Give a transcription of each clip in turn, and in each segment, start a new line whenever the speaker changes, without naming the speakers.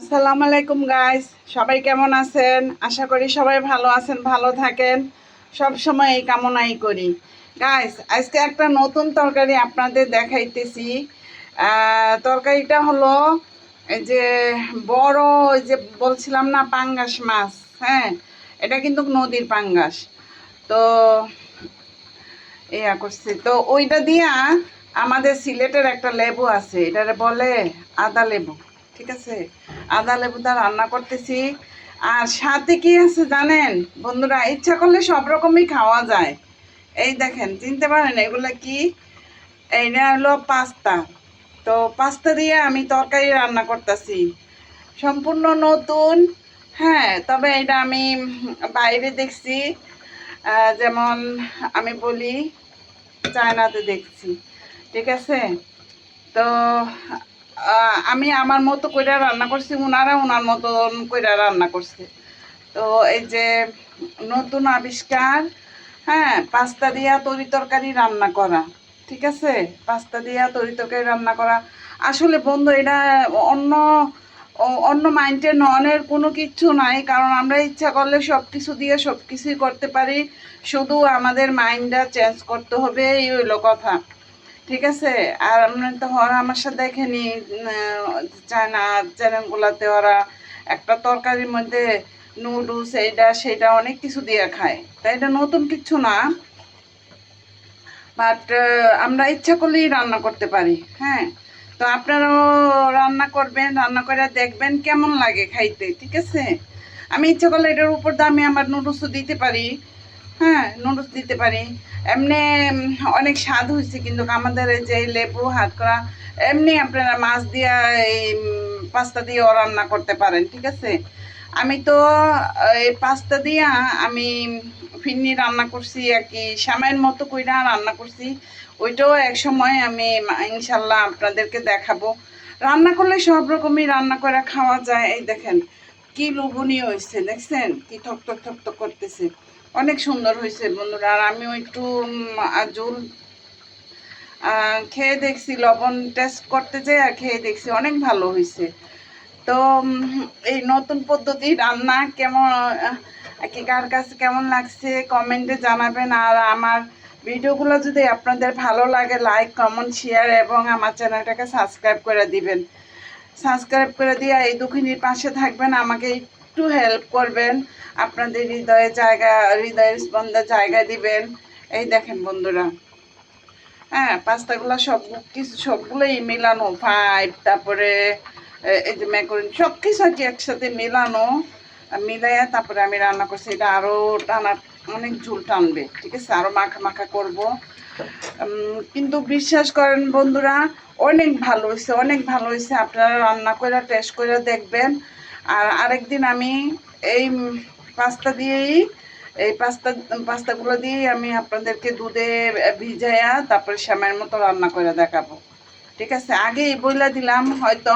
আসসালামু আলাইকুম গাইস সবাই কেমন আছেন? আশা করি সবাই ভালো আছেন, ভালো থাকেন। সব সময় এই কামনাই করি। গাইস আজকে একটা নতুন তরকারি আপনাদের দেখাইতেছি। তরকারিটা হলো এই যে বড়, ওই যে বলছিলাম না, পাঙ্গাস মাছ হ্যাঁ? এটা কিন্তু নদীর পাঙ্গাস। তো ইয়া করছি। তো ওইটা দিয়া আমাদের সিলেটের একটা লেবু আছে। এটারে বলে আদা লেবু। ঠিক আছে? আদা লেবুটা রান্না করতেছি। আর সাথে কি আছে জানেন? বন্ধুরা, ইচ্ছা করলে সব রকমই খাওয়া যায়। এই দেখেন, চিনতে পারেন এগুলো কি? এইটা হলো পাস্তা। তো পাস্তা দিয়ে আমি তরকারি রান্না করতেছি। সম্পূর্ণ নতুন। হ্যাঁ তবে এটা আমি বাইরে দেখছি। যেমন আমি বলি, চায়নাতে দেখছি। ঠিক আছে? তো আমি আমার মতো কইরা রান্না করছি ওনারা ওনার মতন কইরা রান্না করছে। তো এই যে নতুন আবিষ্কার হ্যাঁ পাস্তা দিয়া তরি তরকারি রান্না করা, ঠিক আছে? পাস্তা দিয়া তরি তরকারি রান্না করা। আসলে বন্ধু, এটা অন্য অন্য মাইন্ডে ননের কোনো কিচ্ছু নাই, কারণ আমরা ইচ্ছা করলে সব কিছু দিয়ে সব কিছুই করতে পারি। শুধু আমাদের মাইন্ডটা চেঞ্জ করতে হবে, এই হইল কথা। ঠিক আছে? আর আমরা তো ওরা আমার সাথে দেখেনি চায়না, চ্যানেলগুলোতে ওরা একটা তরকারির মধ্যে নুডলস এইটা সেইটা অনেক কিছু দিয়ে খায়। তাই এটা নতুন কিছু না। বাট আমরা ইচ্ছা করলেই রান্না করতে পারি হ্যাঁ? তো আপনারাও রান্না করবেন, রান্না করে দেখবেন কেমন লাগে খাইতে, ঠিক আছে? আমি ইচ্ছা করলে এটার উপর দামে আমার নুডলসও দিতে পারি। হ্যাঁ নুডলস দিতে পারি। এমনি অনেক স্বাদ হয়েছে কিন্তু আমাদের যে লেবু, হাত করা এমনি আপনারা মাছ দিয়া এই পাস্তা দিয়েও রান্না করতে পারেন, ঠিক আছে? আমি তো, এই পাস্তা দিয়া আমি ফিন্নি রান্না করছি আর কি শ্যামাইয়ের মতো কইরা রান্না করছি। ওইটাও এক সময় আমি, ইনশাল্লাহ আপনাদেরকে দেখাবো। রান্না করলে সব রকমই রান্না করে খাওয়া যায়। এই দেখেন, কি লোভনীয় হয়েছে দেখছেন? কি ঠক ঠক ঠক করতেছে। অনেক সুন্দর হয়েছে বন্ধুরা। আর আমিও একটু আহ, খেয়ে দেখছি লবণ টেস্ট করতে যাই আর খেয়ে দেখছি অনেক ভালো হয়েছে। তো এই নতুন পদ্ধতি রান্না কেমন কি কার কাছে কেমন লাগছে কমেন্টে জানাবেন। আর আমার ভিডিওগুলো যদি আপনাদের ভালো লাগে লাইক কমেন্ট শেয়ার এবং আমার চ্যানেলটাকে সাবস্ক্রাইব করে দিবেন। সাবস্ক্রাইব করে দিয়ে এই দুঃখিনীর পাশে থাকবেন। আমাকে একটু হেল্প করবেন, আপনাদের হৃদয়ে জায়গা, হৃদয়ের স্পন্দে জায়গা দিবেন। এই দেখেন বন্ধুরা হ্যাঁ পাস্তাগুলো সব কিছু সবগুলোই মেলানো ফাইভ তারপরে এই যে ম্যাকরন সব কিছু আর কি একসাথে মেলানো, মিলাইয়া তারপরে আমি রান্না করছি। এটা আরও টানা, অনেক ঝুল টানবে, ঠিক আছে? আরও মাখা মাখা করব। কিন্তু বিশ্বাস করেন বন্ধুরা, অনেক ভালো হয়েছে, অনেক ভালো হয়েছে। আপনারা রান্না করে টেস্ট করে দেখবেন। আর আরেকদিন আমি এই পাস্তা দিয়েই এই পাস্তা পাস্তাগুলো দিয়েই আমি আপনাদেরকে দুধে ভিজাইয়া তারপরে শ্যামের মতো রান্না করে দেখাবো। ঠিক আছে? আগেই বইলা দিলাম হয়তো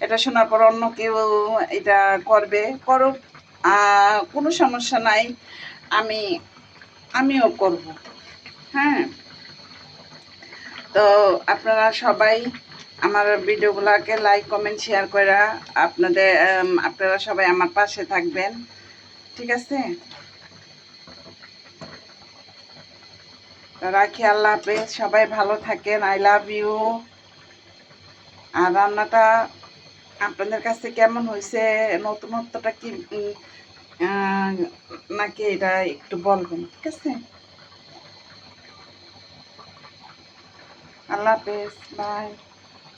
এটা শোনার পর অন্য কেউ এটা করবে আহ, কোনো সমস্যা নাই আমি আমিও করব। হ্যাঁ? তো আপনারা সবাই আমার ভিডিওগুলোকে লাইক কমেন্ট শেয়ার করে আপনাদের আপনারা সবাই আমার পাশে থাকবেন। ঠিক আছে? রাখি, আল্লাহ হাফেজ। সবাই ভালো থাকেন। আই লাভ ইউ আর রান্নাটা আপনাদের কাছে কেমন হয়েছে? নতুনত্বটা কি নাকি এটা একটু বলবেন, ঠিক আছে? আল্লাহ হাফেজ। বাই